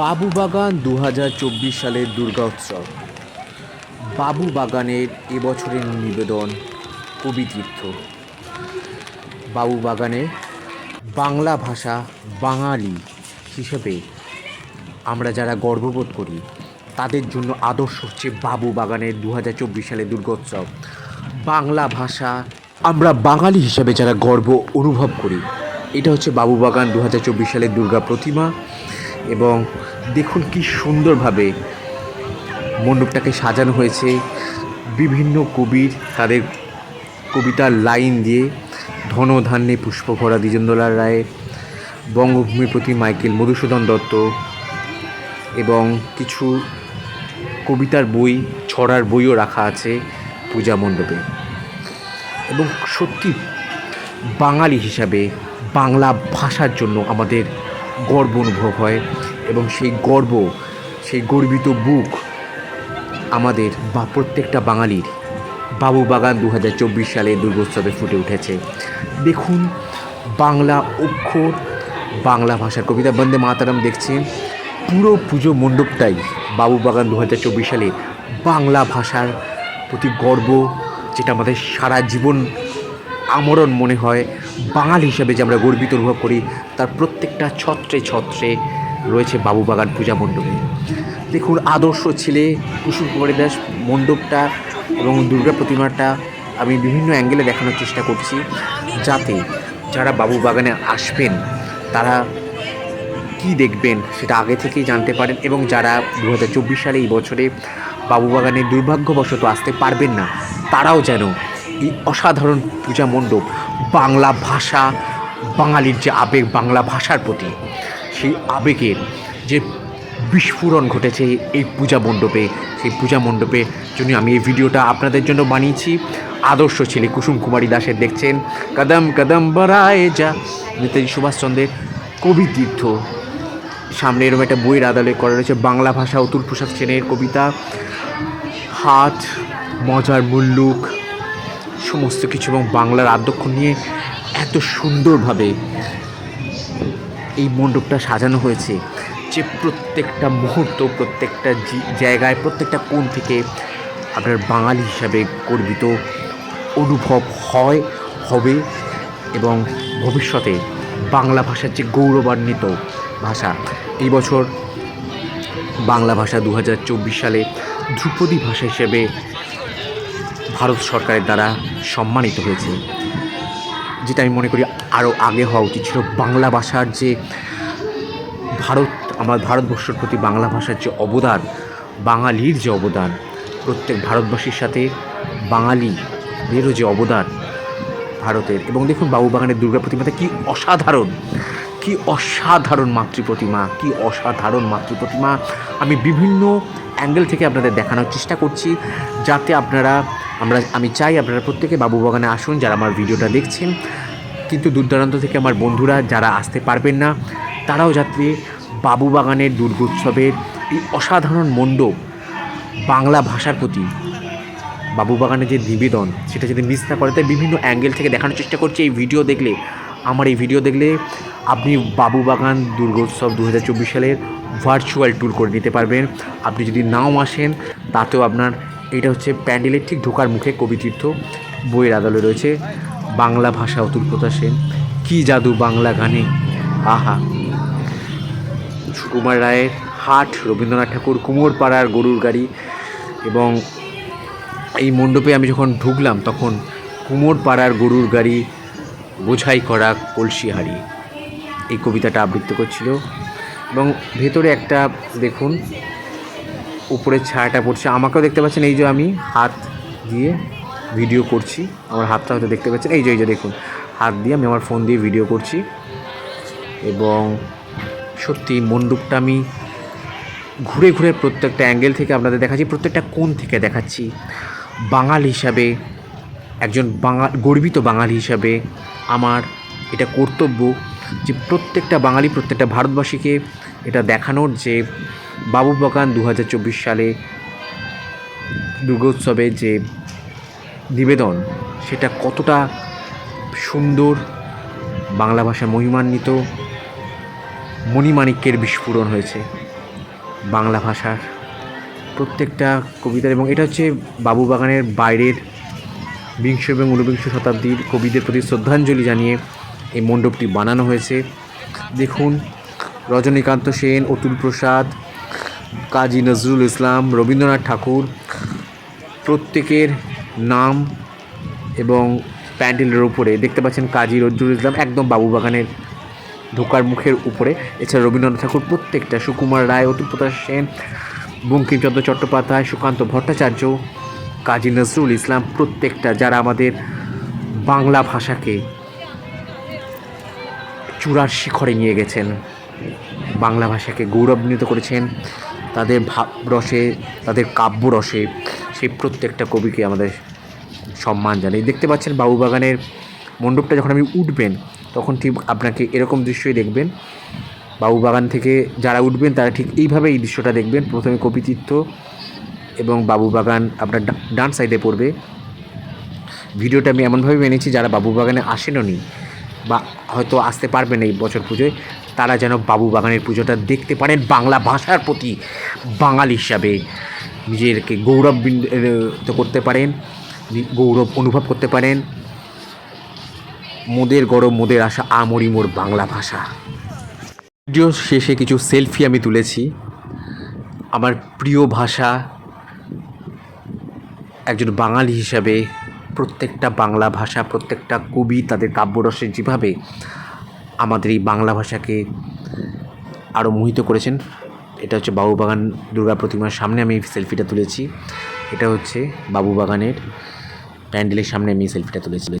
বাবুবাগান দু হাজার চব্বিশ সালের দুর্গা উৎসব। বাবু বাগানের এবছরের নিবেদন কবি তীর্থ। বাবু বাগানে বাংলা ভাষা বাঙালি হিসেবে আমরা যারা গর্ববোধ করি, তাদের জন্য আদর্শ হচ্ছে বাবু বাগানের দু হাজার চব্বিশ সালের দুর্গোৎসব বাংলা ভাষা আমরা বাঙালি হিসেবে যারা গর্ব অনুভব করি, এটা হচ্ছে বাবু বাগান দু হাজার চব্বিশ সালের দুর্গা প্রতিমা। এবং দেখুন কি সুন্দরভাবে মণ্ডপটাকে সাজানো হয়েছে। বিভিন্ন কবির তাদের কবিতার লাইন দিয়ে ধনধান্যে পুষ্পভরা দ্বিজেন্দ্রলাল রায়ের বঙ্গভূমির প্রতি মাইকেল মধুসূদন দত্ত এবং কিছু কবিতার বই, ছড়ার বইও রাখা আছে পূজা মণ্ডপে। এবং সত্যি বাঙালি হিসাবে বাংলা ভাষার জন্য আমাদের গর্ব অনুভব হয় এবং সেই গর্ব, সেই গর্বিত বুক আমাদের বা প্রত্যেকটা বাঙালির। বাবু বাগান দু হাজার চব্বিশ সালে দুর্গোৎসবে ফুটে উঠেছে। দেখুন, বাংলা অক্ষর, বাংলা ভাষার কবিতা বন্দে মাতারাম দেখছেন পুরো পুজো মণ্ডপটাই বাবু বাগান দু হাজার চব্বিশ সালে বাংলা ভাষার প্রতি গর্ব, যেটা আমাদের সারা জীবন আমরণ মনে হয়। বাঙালি হিসাবে যে আমরা গর্বিত অনুভব করি তার প্রত্যেকটা ছত্রে ছত্রে রয়েছে বাবুবাগান পূজা মণ্ডপে। দেখুন, আদর্শ ছেলে, কুসুম কুমারী দাস মণ্ডপটা এবং দুর্গা প্রতিমাটা আমি বিভিন্ন অ্যাঙ্গেলে দেখানোর চেষ্টা করছি যাতে যারা বাবু বাগানে আসবেন, তারা কি দেখবেন সেটা আগে থেকেই জানতে পারেন এবং যারা দু হাজার চব্বিশ সালে এই বছরে বাবুবাগানে দুর্ভাগ্যবশত আসতে পারবেন না, তারাও যেন এই অসাধারণ পূজা মণ্ডপ, বাংলা ভাষা বাঙালির যে আবেগ বাংলা ভাষার প্রতি, সেই আবেগের যে বিস্ফোরণ ঘটেছে এই পূজা মণ্ডপে, সেই পূজা মণ্ডপে জন্য আমি এই ভিডিওটা আপনাদের জন্য বানিয়েছি। আদর্শ ছেলে কুসুম কুমারী দাসের দেখছেন, কদম কদম বাড়ায় যা। নেতাজি সুভাষচন্দ্রের কবি তীর্থ। সামনে এরকম একটা বইয়ের আদালে করা রয়েছে বাংলা ভাষা অতুল প্রসাদ সেনের কবিতা। হাট মজার মুল্লুক, সমস্ত কিছু এবং বাংলার আদ্যক্ষ নিয়ে এত সুন্দরভাবে এই মণ্ডপটা সাজানো হয়েছে যে প্রত্যেকটা মুহূর্ত, প্রত্যেকটা জায়গায়, প্রত্যেকটা কোণ থেকে আপনার বাঙালি হিসাবে গর্বিত অনুভব হয়, হবে এবং ভবিষ্যতে বাংলা ভাষার যে গৌরবান্বিত ভাষা, এই বছর বাংলা ভাষা দু হাজার চব্বিশ সালে ধ্রুপদী ভাষা হিসেবে ভারত সরকারের দ্বারা সম্মানিত হয়েছে। যেটা আমি মনে করি আরও আগে হওয়া উচিত ছিল বাংলা ভাষার যে ভারত, আমার ভারতবর্ষের প্রতি বাংলা ভাষার যে অবদান, বাঙালির যে অবদান, প্রত্যেক ভারতবাসীর সাথে বাঙালিদেরও যে অবদান ভারতের। এবং দেখুন বাবুবাগানের দুর্গা প্রতিমাটা কী অসাধারণ। কি অসাধারণ মাতৃ প্রতিমা, কি অসাধারণ মাতৃ প্রতিমা। আমি বিভিন্ন অ্যাঙ্গেল থেকে আপনাদের দেখানোর চেষ্টা করছি, যাতে আপনারা, আমরা, আমি চাই আপনারা প্রত্যেকে বাবুবাগানে আসুন যারা আমার ভিডিওটা দেখছেন। কিন্তু দূর দূরান্ত থেকে আমার বন্ধুরা যারা আসতে পারবেন না, তারাও যাতে বাবুবাগানের দুর্গোৎসবের এই অসাধারণ মণ্ডপ বাংলা ভাষার প্রতি বাবুবাগানের যে নিবেদন, সেটা যদি মিস না করে, তাই বিভিন্ন অ্যাঙ্গেল থেকে দেখানোর চেষ্টা করছি। এই ভিডিও দেখলে, আমার এই ভিডিও দেখলে আপনি বাবুবাগান দুর্গোৎসব দু হাজার চব্বিশ সালের ভার্চুয়াল ট্যুর করে নিতে পারবেন। আপনি যদি নাও আসেন, তাতেও আপনার এটা হচ্ছে প্যান্ডেলের ঠিক ঢোকার মুখে কবিতীর্থ বইয়ের আদালে রয়েছে। বাংলা ভাষা অতুল প্রতাপ সেন, কী জাদু বাংলা গানে? আহা। সুকুমার রায়ের হাট, রবীন্দ্রনাথ ঠাকুর, কুমোরপাড়ার গরুর গাড়ি এবং এই মণ্ডপে আমি যখন ঢুকলাম, তখন কুমোর পাড়ার গরুর গাড়ি বোঝাই করা কলসি হাড়ি এই কবিতাটা আবৃত্তি করছিল। এবং ভেতরে একটা, দেখুন উপরে ছায়াটা পড়ছে। আমাকেও দেখতে পাচ্ছেন, এই যে আমি হাত দিয়ে ভিডিও করছি। আমার হাতটা হয়তো দেখতে পাচ্ছেন। এই যে এই যে, দেখুন, হাত দিয়ে আমি আমার ফোন দিয়ে ভিডিও করছি। এবং সত্যি মণ্ডপটা আমি ঘুরে ঘুরে প্রত্যেকটা অ্যাঙ্গেল থেকে আপনাদের দেখাচ্ছি, প্রত্যেকটা কোণ থেকে দেখাচ্ছি। বাঙাল হিসাবে, একজন বাঙাল গর্বিত বাঙালি হিসাবে আমার এটা কর্তব্য যে প্রত্যেকটা বাঙালি, প্রত্যেকটা ভারতবাসীকে এটা দেখানোর যে বাবু বাগান দু হাজার চব্বিশ সালে দুর্গোৎসবে যে নিবেদন, সেটা কতটা সুন্দর বাংলা ভাষা মহিমান্বিত, মণিমাণিক্যের বিস্ফোরণ হয়েছে বাংলা ভাষার প্রত্যেকটা কবিতার। এবং এটা হচ্ছে বাবুবাগানের বাইরের বিংশ এবং ঊনবিংশ শতাব্দীর কবিদের প্রতি শ্রদ্ধাঞ্জলি জানিয়ে এই মণ্ডপটি বানানো হয়েছে। দেখুন, রজনীকান্ত সেন, অতুল প্রসাদ, কাজী নজরুল ইসলাম, রবীন্দ্রনাথ ঠাকুর, প্রত্যেকের নাম এবং প্যান্ডেলের উপরে দেখতে পাচ্ছেন কাজী নজরুল ইসলাম একদম বাবুবাগানের ঢোকার মুখের উপরে। এছাড়া রবীন্দ্রনাথ ঠাকুর প্রত্যেকটা, সুকুমার রায়, অতুল প্রসাদ সেন, বঙ্কিমচন্দ্র চট্টোপাধ্যায়, সুকান্ত ভট্টাচার্য, কাজী নজরুল ইসলাম প্রত্যেকটা, যারা আমাদের বাংলা ভাষাকে চূড়ার শিখরে নিয়ে গেছেন। বাংলা ভাষাকে গৌরবান্বিত করেছেন। তাদের ভাব রসে তাদের কাব্য রসে সেই প্রত্যেকটা কবিকে আমাদের সম্মান জানাই। দেখতে পাচ্ছেন বাবুবাগানের মণ্ডপটা যখন আপনি উঠবেন, তখন ঠিক আপনাকে এরকম দৃশ্যই দেখবেন। বাবুবাগান থেকে যারা উঠবেন, তারা ঠিক এইভাবে এই দৃশ্যটা দেখবেন। প্রথমে কবিতীর্থ এবং বাবুবাগান আপনার ডান সাইডে পড়বে। ভিডিওটা আমি এমনভাবে এনেছি, যারা বাবুবাগানে আসেননি বা হয়তো আসতে পারবেন এই বছর পুজোয়। তারা যেন বাবু বাগানের পুজোটা দেখতে পারেন বাংলা ভাষার প্রতি। বাঙালি হিসাবে নিজেরকে গৌরব করতে পারেন গৌরব অনুভব করতে পারেন। মোদের গরম মোদের আশা, আমরি মোর বাংলা ভাষা। ভিডিও শেষে কিছু সেলফি আমি তুলেছি। আমার প্রিয় ভাষা একজন বাঙালি হিসাবে প্রত্যেকটা বাংলা ভাষা, প্রত্যেকটা কবি তাদের কাব্যরসে যেভাবে আমাদের এই বাংলা ভাষাকে আরও মোহিত করেছেন, এটা হচ্ছে বাবুবাগান দুর্গা প্রতিমার সামনে আমি সেলফিটা তুলেছি। এটা হচ্ছে বাবুবাগানের প্যান্ডেলের সামনে আমি সেলফিটা তুলেছি।